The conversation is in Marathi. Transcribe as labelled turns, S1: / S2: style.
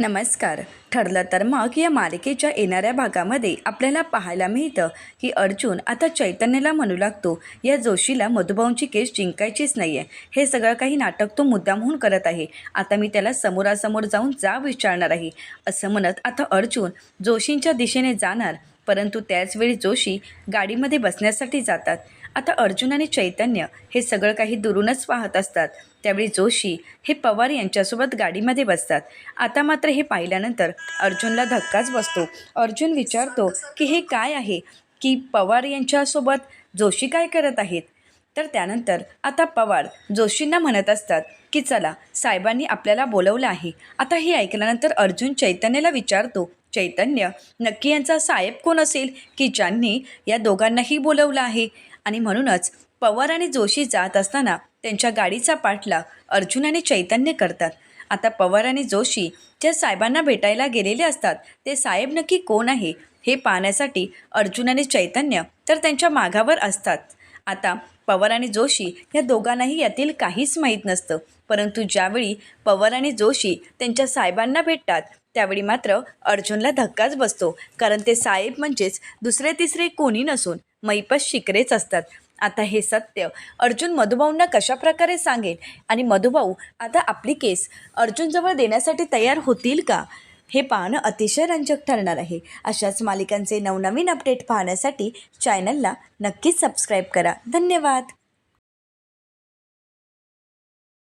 S1: नमस्कार. ठरलं तर मग या मालिकेच्या येणाऱ्या भागामध्ये आपल्याला पाहायला मिळतं की अर्जुन आता चैतन्याला म्हणू लागतो या जोशीला मधुभाऊंची केस जिंकायचीच नाही आहे हे सगळं काही नाटक तो मुद्दामहून करत आहे. आता मी त्याला समोरासमोर जाऊन जा विचारणार आहे. असं म्हणत आता अर्जुन जोशींच्या दिशेने जाणार. परंतु त्याचवेळी जोशी गाडीमध्ये बसण्यासाठी जातात. आता अर्जुन आणि चैतन्य हे सगळं काही दुरूनच पाहत असतात. त्यावेळी जोशी हे पवार यांच्यासोबत गाडीमध्ये बसतात. आता मात्र हे पाहिल्यानंतर अर्जुनला धक्काच बसतो. अर्जुन विचारतो की हे काय आहे? की पवार यांच्यासोबत जोशी काय करत आहेत? तर त्यानंतर आता पवार जोशींना म्हणत असतात की चला साहेबांनी आपल्याला बोलवलं आहे. आता हे ऐकल्यानंतर अर्जुन चैतन्याला विचारतो चैतन्य नक्की यांचा साहेब कोण असेल की ज्यांनी या दोघांनाही बोलवलं आहे? आणि म्हणूनच पवार आणि जोशी जात असताना त्यांच्या गाडीचा पाठलाग अर्जुन आणि चैतन्य करतात. आता पवार आणि जोशी ज्या साहेबांना भेटायला गेलेले असतात ते साहेब नक्की कोण आहे हे पाहण्यासाठी अर्जुन आणि चैतन्य तर त्यांच्या मागावर असतात. आता पवार आणि जोशी या दोघांनाही यातील काहीच माहीत नसतं. परंतु ज्यावेळी पवार आणि जोशी त्यांच्या साहेबांना भेटतात त्यावेळी मात्र अर्जुनला धक्काच बसतो. कारण ते साहेब म्हणजेच दुसरे तिसरे कोणी नसून मैपत शिकरेच असतात. आता हे सत्य अर्जुन मधुभाऊंना कशाप्रकारे सांगेल? आणि मधुभाऊ आता आपली केस अर्जुनजवळ देण्यासाठी तयार होतील का? हे पाहणं अतिशय रंजक ठरणार आहे. अशाच मालिकांचे नवनवीन अपडेट पाहण्यासाठी चॅनलला नक्कीच सबस्क्राईब करा. धन्यवाद!